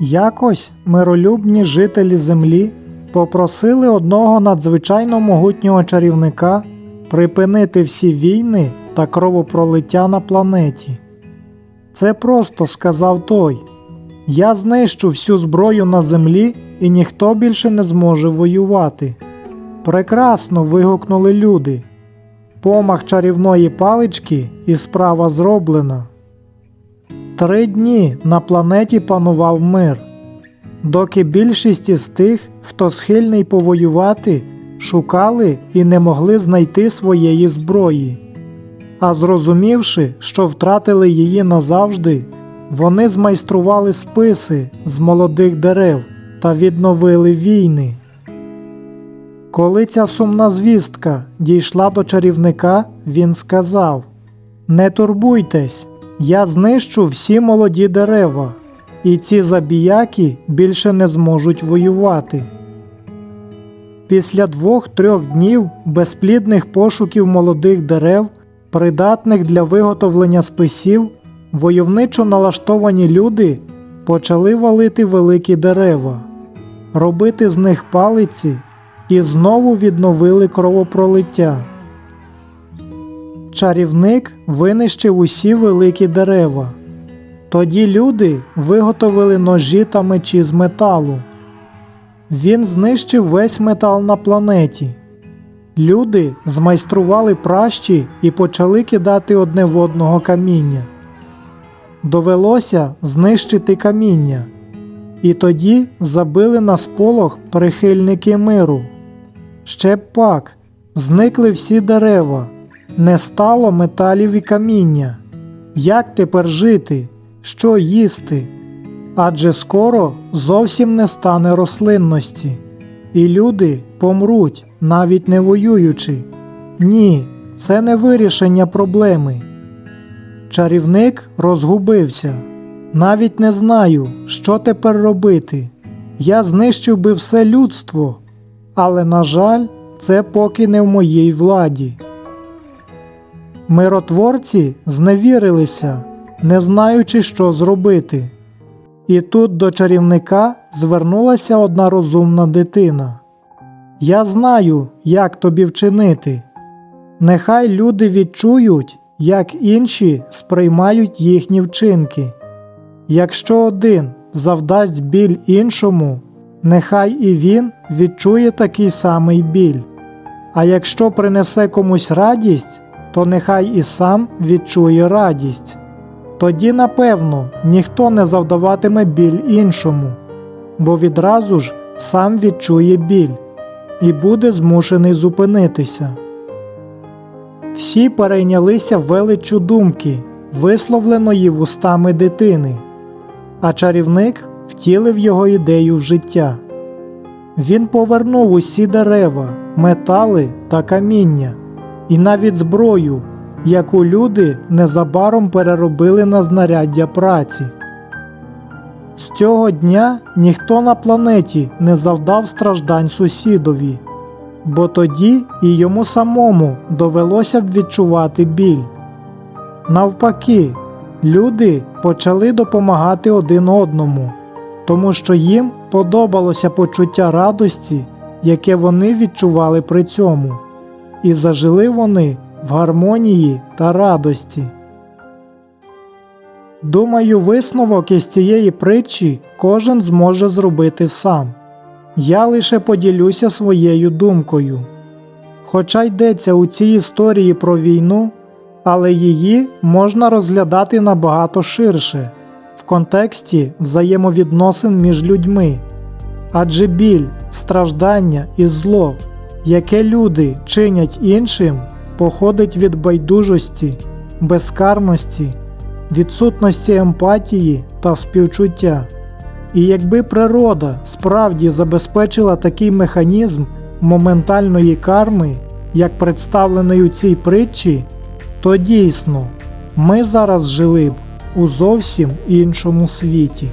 Якось миролюбні жителі землі попросили одного надзвичайно могутнього чарівника припинити всі війни та кровопролиття на планеті. Це просто сказав той. Я знищу всю зброю на землі, і ніхто більше не зможе воювати. Прекрасно. вигукнули люди. Помах чарівної палички і справа зроблена. Три дні на планеті панував мир, доки більшість із тих, хто схильний повоювати, шукали і не могли знайти своєї зброї. А зрозумівши, що втратили її назавжди, вони змайстрували списи з молодих дерев та відновили війни. Коли ця сумна звістка дійшла до чарівника, він сказав: Не турбуйтесь, я знищу всі молоді дерева, і ці забіяки більше не зможуть воювати. Після двох-трьох днів безплідних пошуків молодих дерев, придатних для виготовлення списів, войовничо налаштовані люди почали валити великі дерева, робити з них палиці і знову відновили кровопролиття. Чарівник винищив усі великі дерева. Тоді люди виготовили ножі та мечі з металу. Він знищив весь метал на планеті. Люди змайстрували пращі і почали кидати одне в одного каміння. Довелося знищити каміння, і тоді забили на сполох прихильники миру. Ще б пак, зникли всі дерева, не стало металів і каміння. Як тепер жити? Що їсти? Адже скоро зовсім не стане рослинності, і люди помруть, навіть не воюючи. Ні, це не вирішення проблеми. Чарівник розгубився. Навіть не знаю, що тепер робити. Я знищив би все людство, але, на жаль, це поки не в моїй владі. Миротворці зневірилися, не знаючи, що зробити. І тут до чарівника звернулася одна розумна дитина. Я знаю, як тобі вчинити. Нехай люди відчують, як інші сприймають їхні вчинки. Якщо один завдасть біль іншому, нехай і він відчує такий самий біль. А якщо принесе комусь радість, то нехай і сам відчує радість. Тоді, напевно, ніхто не завдаватиме біль іншому, бо відразу ж сам відчує біль і буде змушений зупинитися. Всі перейнялися величчю думки, висловленої вустами дитини, а чарівник втілив його ідею в життя. Він повернув усі дерева, метали та каміння, і навіть зброю, яку люди незабаром переробили на знаряддя праці. З цього дня ніхто на планеті не завдав страждань сусідові, бо тоді і йому самому довелося б відчувати біль. Навпаки, люди почали допомагати один одному, тому що їм подобалося почуття радості, яке вони відчували при цьому, і зажили вони в гармонії та радості. Думаю, висновок із цієї притчі кожен зможе зробити сам. Я лише поділюся своєю думкою. Хоча йдеться у цій історії про війну, але її можна розглядати набагато ширше в контексті взаємовідносин між людьми. Адже біль, страждання і зло, яке люди чинять іншим, походить від байдужості, безкарності, відсутності емпатії та співчуття. І якби природа справді забезпечила такий механізм моментальної карми, як представлений у цій притчі, то дійсно ми зараз жили б у зовсім іншому світі.